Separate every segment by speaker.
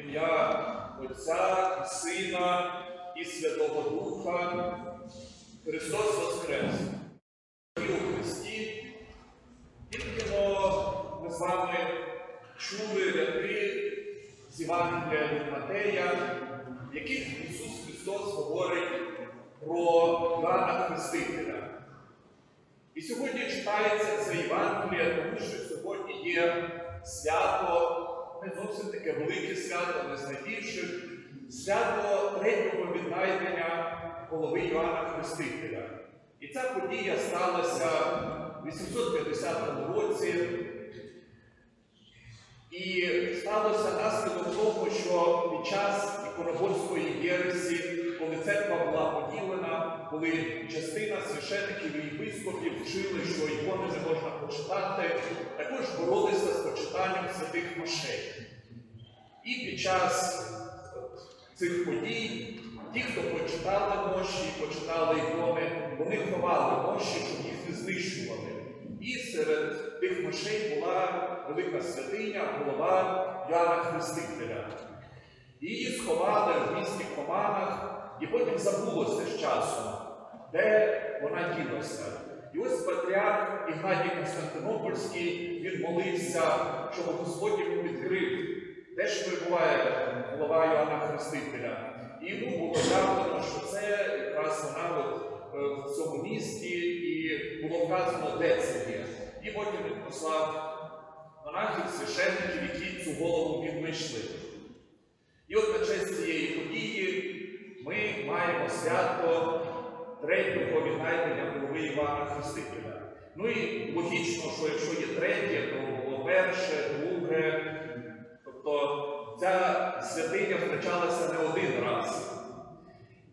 Speaker 1: Ім'я Отця, і Сина і Святого Духа. Христос Воскрес! І у Христі тільки ми з вами чули рядки з Євангелія Матея, в яких Ісус Христос говорить про Івана Хрестителя. І сьогодні читається це Євангеліє, тому що сьогодні є свято, не зовсім таке велике свято, не з найбільших, свято третього віднайдення голови Йоанна Хрестителя. І ця подія сталася в 850 році. І сталося наслідок того, що під час іконоборської єресі, коли церква була поділена, коли частина священиків і єпископів вчили, що ікони не можна почитати, також боролися з почитанням святих мощей. І під час цих подій ті, хто почитали мощі, почитали ікони, вони ховали мощі, щоб їх не знищували. І серед тих мощей була велика святиня, голова Яна Хрестителя. Її сховали в місті Команах, і потім забулося з часом, де вона ділася. І ось патріарх Ігнатій Константинопольський він молився, щоб Господь йому відкрив, де ж перебуває голова Йоанна Хрестителя. І йому було явлено, що це якраз вона е, в цьому місті, і було вказано, де це є. І потім він послав монахів, священників, які цю голову віднайшли. І от на честь цієї події ми маємо свято третього віднайдення голови Івана Хрестителя. Ну і логічно, що якщо є третє, то було перше, друге. Тобто ця святиня втрачалася не один раз.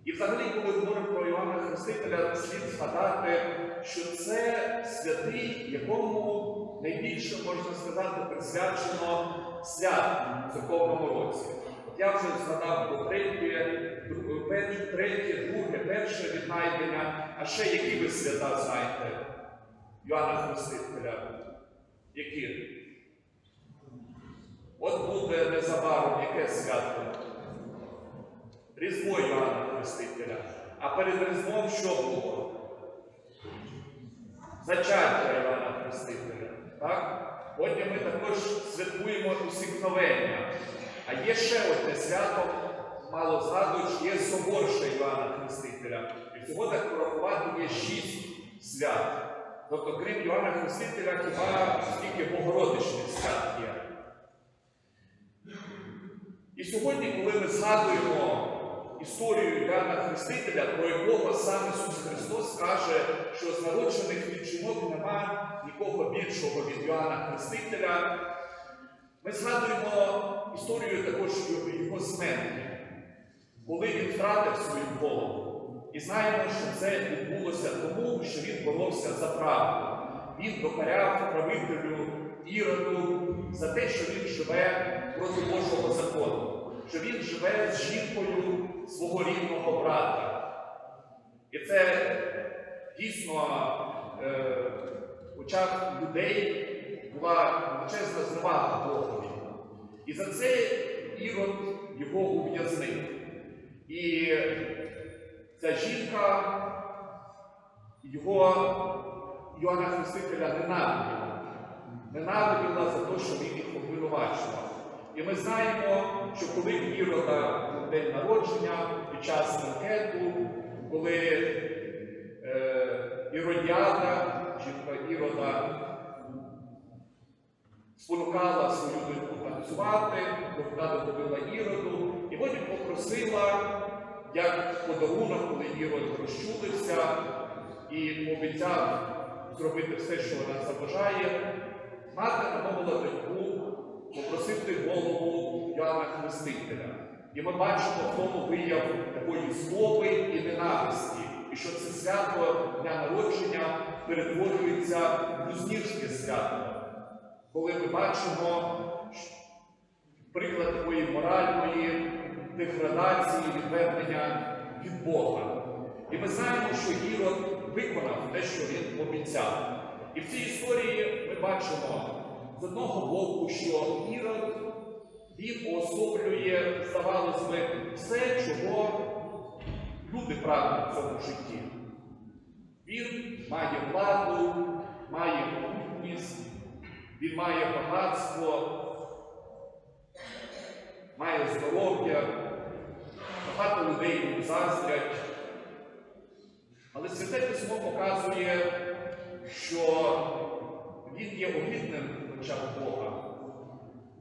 Speaker 1: І взагалі, коли говоримо про Івана Хрестителя, слід згадати, що це святий, якому найбільше можна сказати присвячено свят в церковному році. Я вже згадав про третє, третє, друге, перше віднайдення, а ще які ви свята знаєте Йоанна Хрестителя? Які? От буде незабаром яке свято? Різдво Йоанна Хрестителя. А перед Різдвом що було? Зачаття Івана Хрестителя. Так? Потім ми також святкуємо усікновення. А є ще одне свято, мало згадують, є собор ще Івана Хрестителя. І всього так порахувати є шість свят. Тобто, крім Івана Хрестителя, хіба стільки Богородичних свят є. І сьогодні, коли ми згадуємо історію Іоанна Хрестителя, про якого сам Ісус Христос каже, що з народжених від жінок нема нікого більшого від Іоанна Хрестителя, ми згадуємо історію також його смерті, коли він втратив свою голову. І знаємо, що це відбулося тому, що він боровся за правду. Він докаряв правителю Іроду за те, що він живе проти Божого закону, що він живе з жінкою свого рідного брата. І це дійсно е, в очах людей була величезна зневага Богові. І за це Ірод його ув'язнив. І ця жінка його Йоанна Хрестителя ненавиділа. Ненавиділа за те, що він їх обвинувачував. І ми знаємо, що коли в Ірода був день народження під час банкету, коли е, Іродіада, жінка Ірода, спонукала свою доньку танцювати, бо вона добила Іроду, і потім попросила, як подарунок, коли Ірод розчулився і обіцяв зробити все, що вона забажає, мати намовила доньку попросити голову Йоанна Хрестителя. І ми бачимо в тому вияв такої злоби і ненависті, і що це свято дня народження перетворюється в блюзнірське свято, коли ми бачимо приклад такої моральної деградації, відвернення від Бога. І ми знаємо, що Ірод виконав те, що він обіцяв. І в цій історії ми бачимо з одного боку, що Ірод він уособлює, здавалось би, все, чого люди прагнуть в цьому житті. Він має владу, має могутність, він має багатство, має здоров'я, багато людей йому заздрять. Але Святе Письмо показує, що він є огидним в Бога,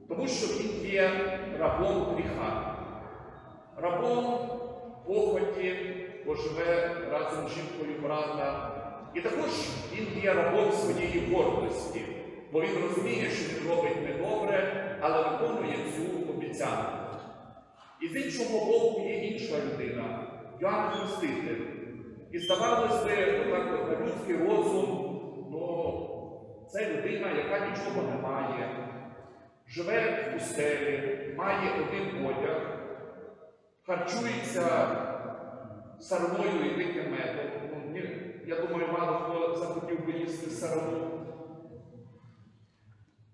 Speaker 1: тому що він є рабом гріха, рабом похоті, бо живе разом з жінкою брата. І також він є рабом своєї гордості, бо він розуміє, що він робить недобре, але виконує цю обіцянку. І з іншого боку є інша людина, Йоанн Хреститель. І отак на людський розум, ну, це людина, яка нічого не має, живе в пустелі, має один одяг, харчується сараною і диким медом. Ну, я думаю, мало хто захотів би їсти сарану.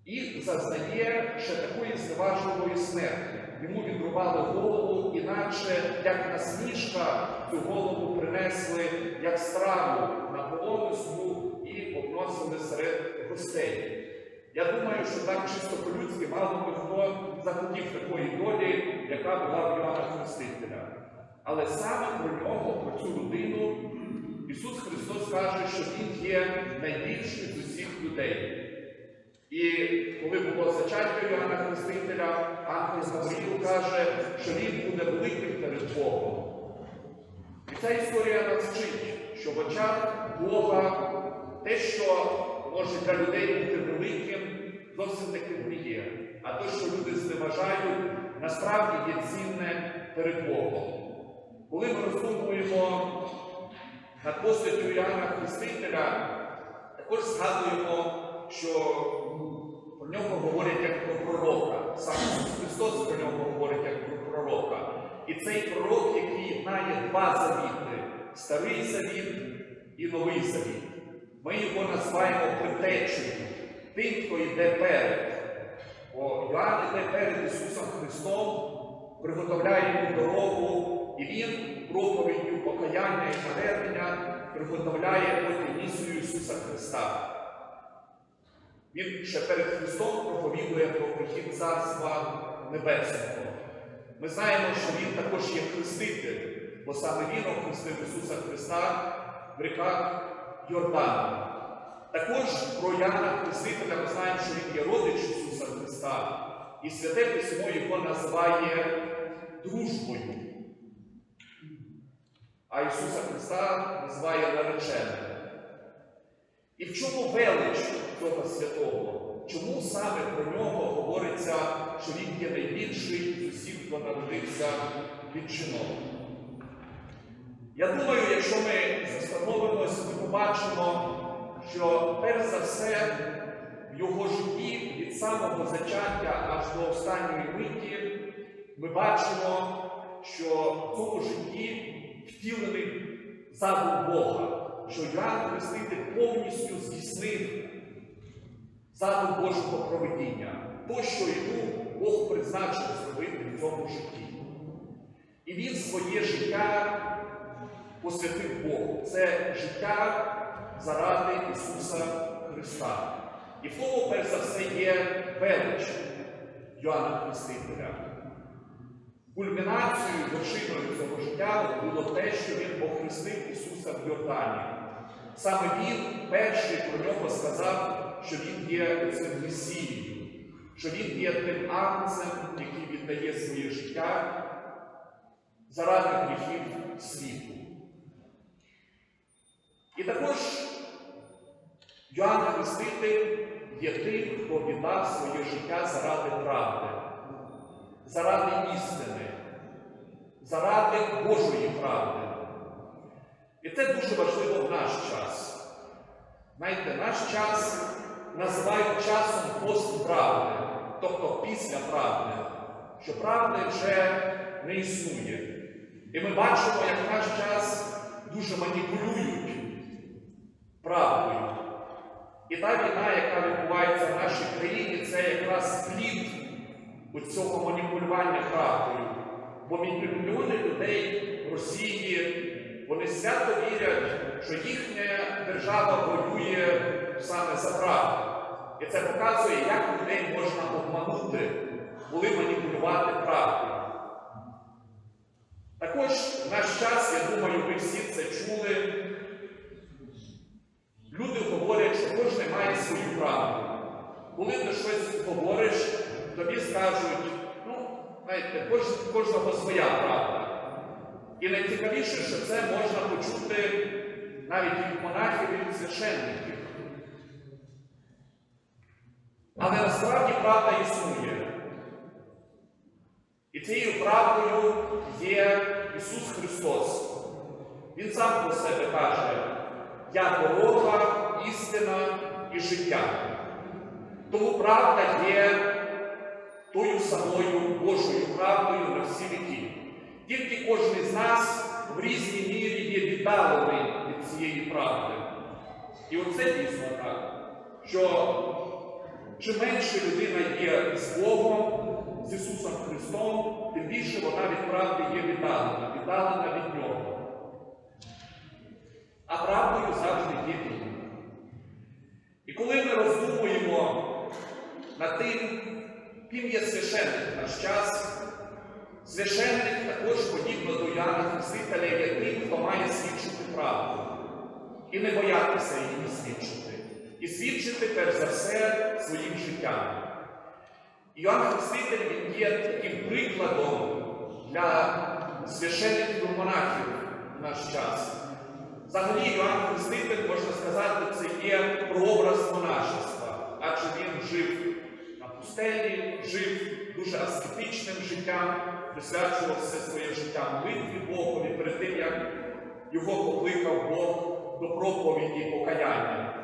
Speaker 1: І зазнає ще такої зневажливої смерті. Йому відрубали голову, іначе, як насмішка, цю голову принесли як страву на полонусну і обносили серед гостей. Я думаю, що так чисто по-людськи мало би хто захотів такої долі, яка була в Йоанна Хрестителя. Але саме про нього, про цю людину, Ісус Христос каже, що Він є найбільший з усіх людей. І коли було зачаття Йоанна Хрестителя, ангел Гавриїл каже, що він буде великим перед Богом. І ця історія нас вчить, що в очах Бога те, що може для людей бути великим, зовсім таким не є. А те, що люди зневажають, насправді є цінне перед Богом. Коли ми роздумуємо над постаттю Іоанна Хрестителя, також згадуємо, що про нього говорять як про пророка. Сам Христос про нього говорить як про пророка. І цей пророк, який має два завіти старий завіт і новий завіт. Ми його називаємо предтечею, тим, хто йде перед. Бо Йоанн йде перед Ісусом Христом, приготовляє йому дорогу, і Він проповіддю покаяння і навернення приготовляє потім місію Ісуса Христа. Він ще перед Христом проповідує про прихід Царства Небесного. Ми знаємо, що Він також є хреститель, бо саме Він охрестив Ісуса Христа в ріках Йордану. Також про Яна Хрестителя ми знаємо, що Він є родич Ісуса Христа, і Святе Письмо його називає дружбою. А Ісуса Христа називає нареченим. І в чому велич цього святого? Чому саме про нього говориться, що він є найбільший з усіх, хто народився від жінок? Я думаю, якщо ми застановимось, ми побачимо, що перш за все в його житті від самого зачаття аж до останньої миті ми бачимо, що в цьому житті втілений задум Бога що Йоанн Хреститель повністю здійснив задум Божого проведіння, то, що йому Бог призначив зробити в цьому житті. І він своє життя посвятив Богу. Це життя заради Ісуса Христа. І в тому, перш за все, є велич Йоанна Хрестителя. Кульмінацією вершиною цього життя було те, що він охрестив Ісуса в Йордані. Саме Він перший про нього сказав, що Він є цим Месією, що Він є тим агнцем, який віддає своє життя заради гріхів світу. І також Йоанн Хреститель є тим, хто віддав своє життя заради правди, заради істини, заради Божої правди. Це дуже важливо в наш час. Знаєте, наш час називають часом постправди, тобто після правди, що правди вже не існує. І ми бачимо, як наш час дуже маніпулюють правдою. І та війна, яка відбувається в нашій країні, це якраз плід от цього маніпулювання правдою. Бо мільйони людей в Росії вони свято вірять, що їхня держава воює саме за правду. І це показує, як людей можна обманути, коли маніпулювати правдою. Також в наш час, я думаю, ви всі це чули. Люди говорять, що кожен має свою правду. Коли ти щось говориш, тобі скажуть, ну, знаєте, кож, кожного своя правда. І найцікавіше, що це можна почути навіть від монахів і священників. Але насправді правда існує. І цією правдою є Ісус Христос. Він сам про себе каже, я дорога, істина і життя. Тому правда є тою самою Божою правдою на всі віки. Тільки кожен з нас в різній мірі є віддалений від цієї правди. І оце дійсно так, що чим менше людина є з Богом, з Ісусом Христом, тим більше вона від правди є віддалена, віддалена від Нього. А правдою завжди є Він. І коли ми роздумуємо над тим, ким є священник наш час, священник також подібно до Яна Хрестителя є тим, хто має свідчити правду. І не боятися її свідчити. І свідчити, перш за все, своїм життям. Іоанн Хреститель є таким прикладом для священників монахів в наш час. Взагалі, Іоанн Хреститель, можна сказати, це є прообраз монашества, адже він жив на пустелі, жив дуже аскетичним життям, присвячував все своє життя молитві Богові перед тим, як його покликав Бог до проповіді покаяння.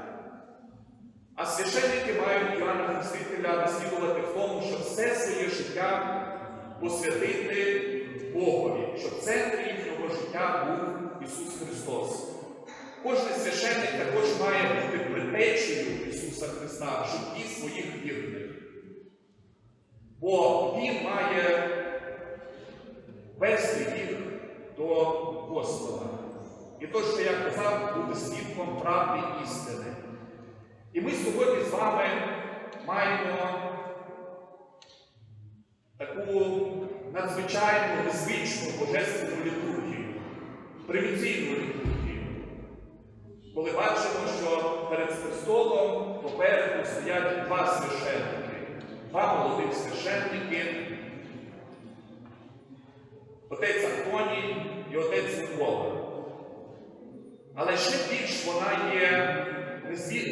Speaker 1: А священники мають Іоанна Хрестителя наслідувати в тому, щоб все своє життя посвятити Богові, щоб в центрі їхнього життя був Ісус Христос. Кожен священник також має бути предтечею Ісуса Христа в житті своїх вірних. Бо Він має вести їх до Господа. І то, що я казав, бути свідком правди істини. І ми сьогодні з вами маємо таку надзвичайну, незвичну божественну літургію, приміційну літургію, коли бачимо, що перед престолом попереду стоять два священники, два молодих священники, отець Антоній і отець Микола. Але ще більш вона є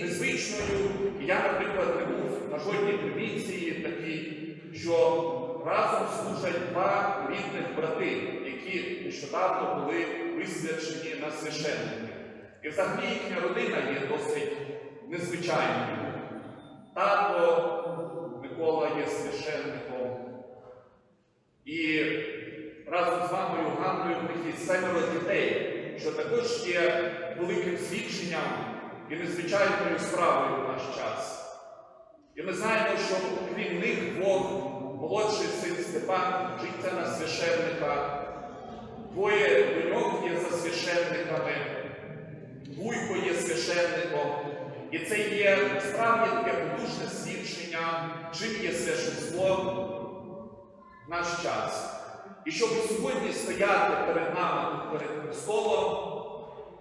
Speaker 1: незвичною. І я, наприклад, не був на жодній приміції такій, що разом служать два рідних брати, які нещодавно були висвячені на священники. І взагалі їхня родина є досить незвичайною. Тато Микола є священником. І разом з мамою Ганною є семеро дітей, що також є великим свідченням і незвичайною справою в наш час. І ми знаємо, що крім них двох, молодший син Степан вчиться на священника, двоє доньок є за священниками, Вуйко є священником. І це є справді таке потужне свідчення, чим є все священство в наш час. І щоб сьогодні стояти перед нами перед Христом,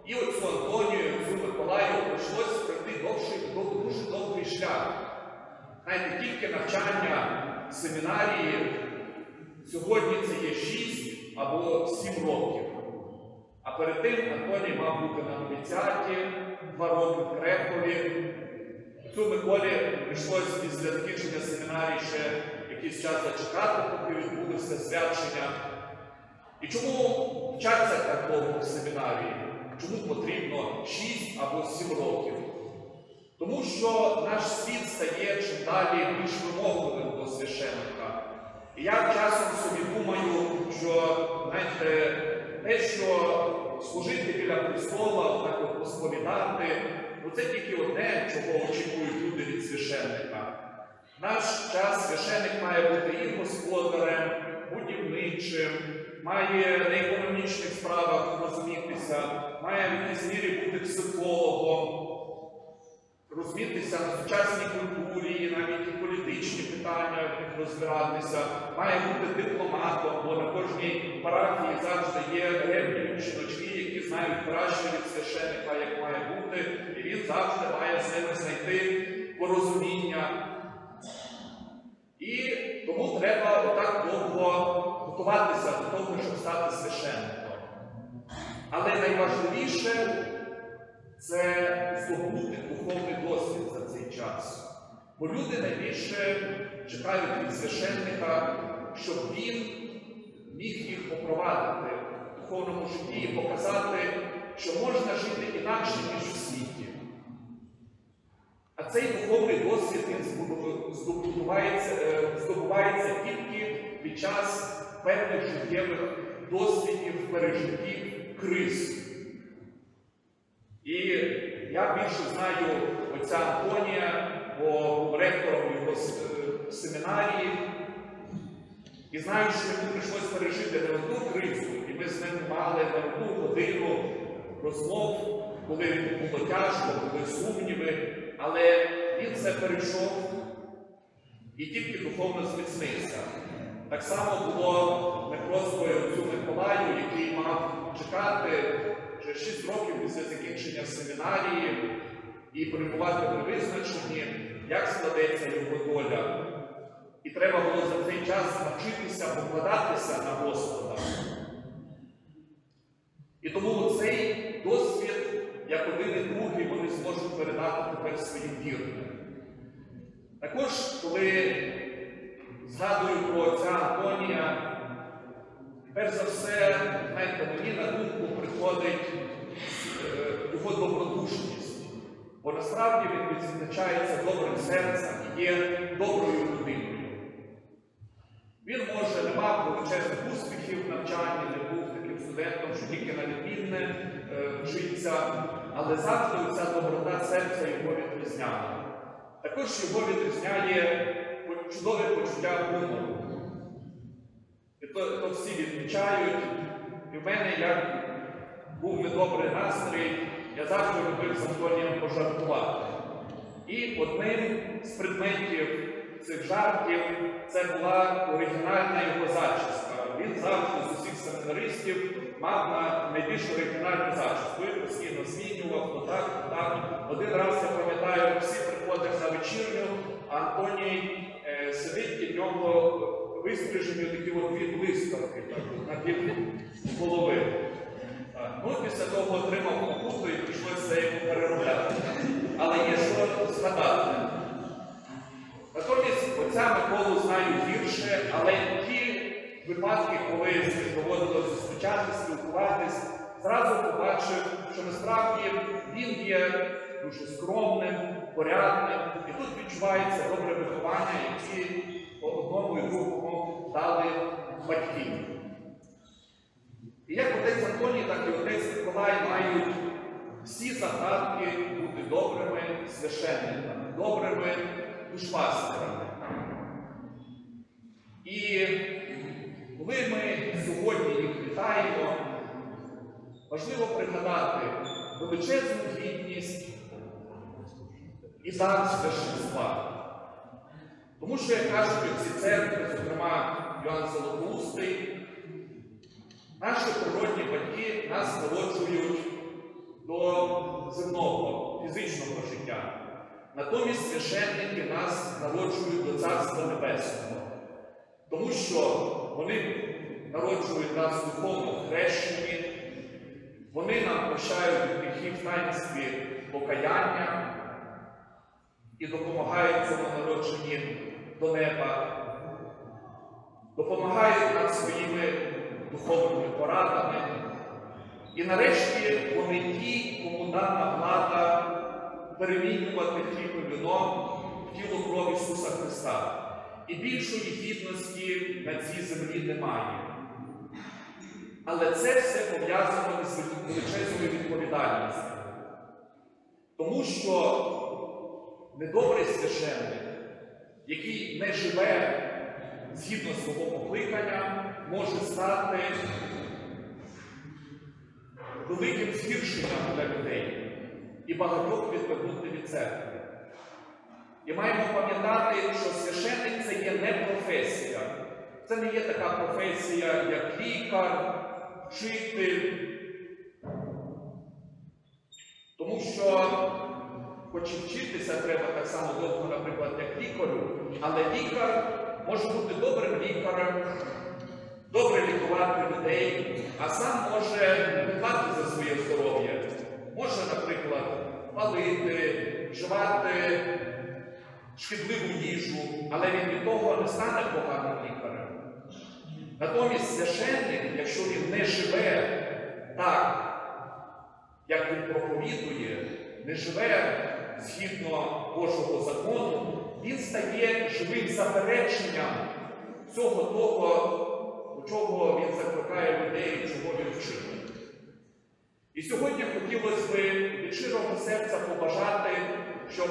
Speaker 1: і отцю Антонію, і отцю Миколаю прийшлося пройти довший, дуже довгий шлях. Знаєте, тільки навчання семінарії сьогодні це є 6 або 7 років. А перед тим Антоній мав бути на новіціаті, 2 роки в Крекові. Цю Миколі прийшлося після закінчення семінарії ще якийсь час зачекати, поки відбулося свячення. І чому вчаться так довго в семінарії? Чому потрібно 6 або 7 років? Тому що наш світ стає чим далі більш вимогливим до священника. І я часом собі думаю, що знаєте, те, що служити біля престола, так от посповідати, ну це тільки одне, чого очікують люди від священника. наш час священик має бути і господарем, будівничим, має на економічних справах розумітися, розумітися на сучасній культурі, навіть і політичні питання розбиратися, має бути дипломатом, бо на кожній парафії завжди є ревні жіночки, які знають краще від священика, як має бути, і він завжди має з ними знайти порозуміння. І тому треба отак довго готуватися до того, щоб стати священником. Але найважливіше це здобути духовний досвід за цей час. Бо люди найбільше чекають від священника, щоб він міг їх попровадити в духовному житті і показати, що можна жити інакше, ніж у світі. А цей духовний досвід е, здобувається тільки під час певних життєвих досвідів, пережиттів, криз. І я більше знаю отця Антонія, бо ректором його е, семінарії. І знаю, що йому прийшлось пережити не одну кризу, і ми з ним мали не одну годину розмов, коли було тяжко, були сумніви, але він це перейшов і тільки духовно зміцнився. Так само було непросто отцю Миколаю, який мав чекати вже 6 років після закінчення семінарії і перебувати в невизначенні, як складеться його доля. І треба було за цей час навчитися покладатися на Господа. І тому цей досвід, як один і другий, вони зможуть передати тепер своїм вірним. Також, коли згадую про отця Антонія, перш за все, знаєте, мені на думку приходить е, його добродушність. Бо насправді він відзначається добрим серцем і є доброю людиною. Він, може, не мав величезних успіхів в навчанні, не був таким студентом, що тільки на відмінне е, вчиться, але завжди ця доброта серця його відрізняла. Також його відрізняє чудове почуття гумору. То, то всі відмічають. І в мене, як був недобрий настрій, я завжди любив з Антонієм пожартувати. І одним з предметів цих жартів це була оригінальна його зачіска. Він завжди з усіх семінаристів мав на найбільш оригінальну зачіску. Він постійно змінював, то так, то так. Один раз я пам'ятаю, всі приходять на вечірню, а Антоній е, сидить і в нього вистрижені такі от дві блискавки на пів голови. Ну, після того отримав покуту і прийшлося йому переробляти. Але є що згадати. Натомість отця Миколу знаю гірше, але ті випадки, коли доводилося зустрічати, спілкуватись, зразу побачив, що насправді він є дуже скромним, порядним, і тут відчувається добре виховання, які одному і другому дали батьки. І як отець Антоній, так і отець Миколай мають всі загадки бути добрими священниками, добрими душпастерами. І коли ми сьогодні їх вітаємо, важливо пригадати величезну гідність і дар священства. Тому що, як кажуть ці церкви, зокрема Йоанн Золотоустий, Наші природні батьки нас народжують до земного, фізичного життя. Натомість священники нас народжують до Царства Небесного. Тому що вони народжують нас в духовному хрещенні, вони нам прощають гріхів в таїнстві покаяння і допомагають цьому народженні до неба допомагають нам своїми духовними порадами. І нарешті вони ті, кому дана влада перемінювати хліб і вино в тіло кров Ісуса Христа. І більшої гідності на цій землі немає. Але це все пов'язано із величезною відповідальністю. Тому що недобрий священник, який не живе згідно свого покликання, може стати великим згіршенням для людей і багатьох відвернути від церкви. І маємо пам'ятати, що священник це є не професія. Це не є така професія, як лікар, вчитель. Тому що, хоч і вчитися треба так само довго, наприклад, як лікарю, але лікар може бути добрим лікарем, добре лікувати людей, а сам може дбати за своє здоров'я. Може, наприклад, палити, вживати шкідливу їжу, але він від того не стане поганим лікарем. Натомість священник, якщо він не живе так, як він проповідує, не живе згідно Божого закону, він стає живим запереченням всього того, чого він закликає людей, чого він вчить. І сьогодні хотілося б від щирого серця побажати, щоб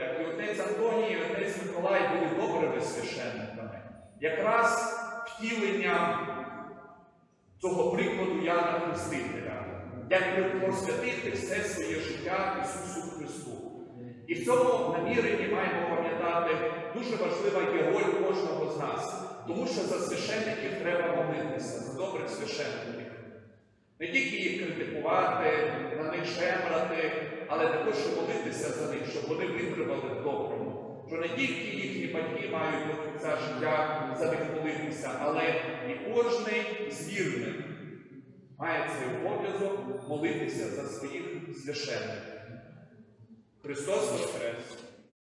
Speaker 1: як і отець Антоній, і отець Миколай були добрими священниками, якраз втіленням цього прикладу Яна Хрестителя, як посвятити все своє життя Ісусу Христу. І в цьому наміренні маємо пам'ятати дуже важлива є роль кожного з нас, тому що за священників треба молитися, за добрих священників. Не тільки їх критикувати, на них шемрати, але також молитися за них, щоб вони витримали в доброму. Що не тільки їхні батьки мають до кінця життя за них молитися, але і кожний з має цей обов'язок молитися за своїх священників. Христос Воскрес!